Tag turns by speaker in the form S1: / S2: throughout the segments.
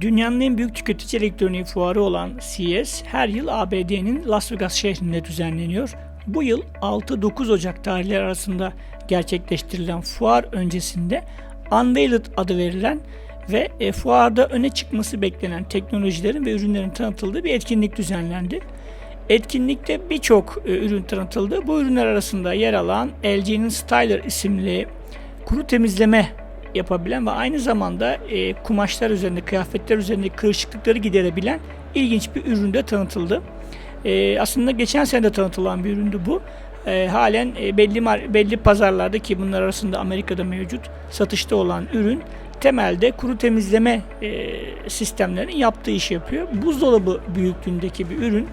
S1: Dünyanın en büyük tüketici elektroniği fuarı olan CES her yıl ABD'nin Las Vegas şehrinde düzenleniyor. Bu yıl 6-9 Ocak tarihleri arasında gerçekleştirilen fuar öncesinde Unveiled adı verilen ve e, fuarda öne çıkması beklenen teknolojilerin ve ürünlerin tanıtıldığı bir etkinlik düzenlendi. Etkinlikte birçok e, ürün tanıtıldı. Bu ürünler arasında yer alan LG'nin Styler isimli kuru temizleme yapabilen ve aynı zamanda e, kumaşlar üzerinde, kıyafetler üzerindeki kırışıklıkları giderebilen ilginç bir ürün de tanıtıldı. E, aslında geçen sene de tanıtılan bir üründü bu. E, halen e, belli belli pazarlarda ki bunlar arasında Amerika'da mevcut satışta olan ürün temelde kuru temizleme e, sistemlerinin yaptığı işi yapıyor. Buzdolabı büyüklüğündeki bir ürün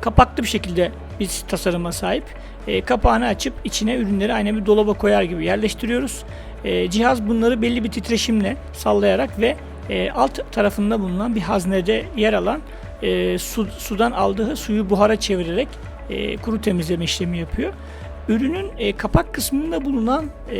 S1: kapaklı bir şekilde bir tasarıma sahip. E, kapağını açıp içine ürünleri aynı bir dolaba koyar gibi yerleştiriyoruz. E, cihaz bunları belli bir titreşimle sallayarak ve e, alt tarafında bulunan bir haznede yer alan e, su, sudan aldığı suyu buhara çevirerek e, kuru temizleme işlemi yapıyor. Ürünün e, kapak kısmında bulunan e,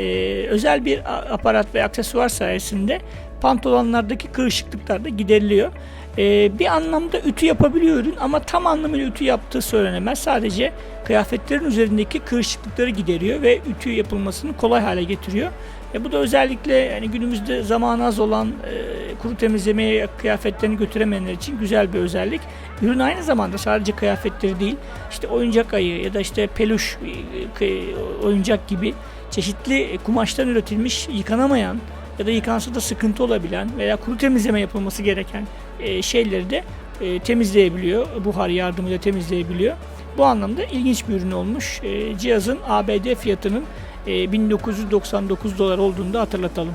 S1: özel bir aparat ve aksesuar sayesinde pantolonlardaki kırışıklıklar da gideriliyor. E, bir anlamda ütü yapabiliyor ürün ama tam anlamıyla ütü yaptığı söylenemez. Sadece kıyafetlerin üzerindeki kırışıklıkları gideriyor ve ütü yapılmasını kolay hale getiriyor. E, bu da özellikle yani günümüzde zamanı az olan e, kuru temizlemeye kıyafetlerini götüremeyenler için güzel bir özellik. Ürün aynı zamanda sadece kıyafetleri değil, işte oyuncak ayı ya da işte peluş e, oyuncak gibi çeşitli kumaştan üretilmiş yıkanamayan ya da yıkansa da sıkıntı olabilen veya kuru temizleme yapılması gereken e, şeyleri de e, temizleyebiliyor. Buhar yardımıyla temizleyebiliyor. Bu anlamda ilginç bir ürün olmuş. E, cihazın ABD fiyatının e, 1999 dolar olduğunu da hatırlatalım.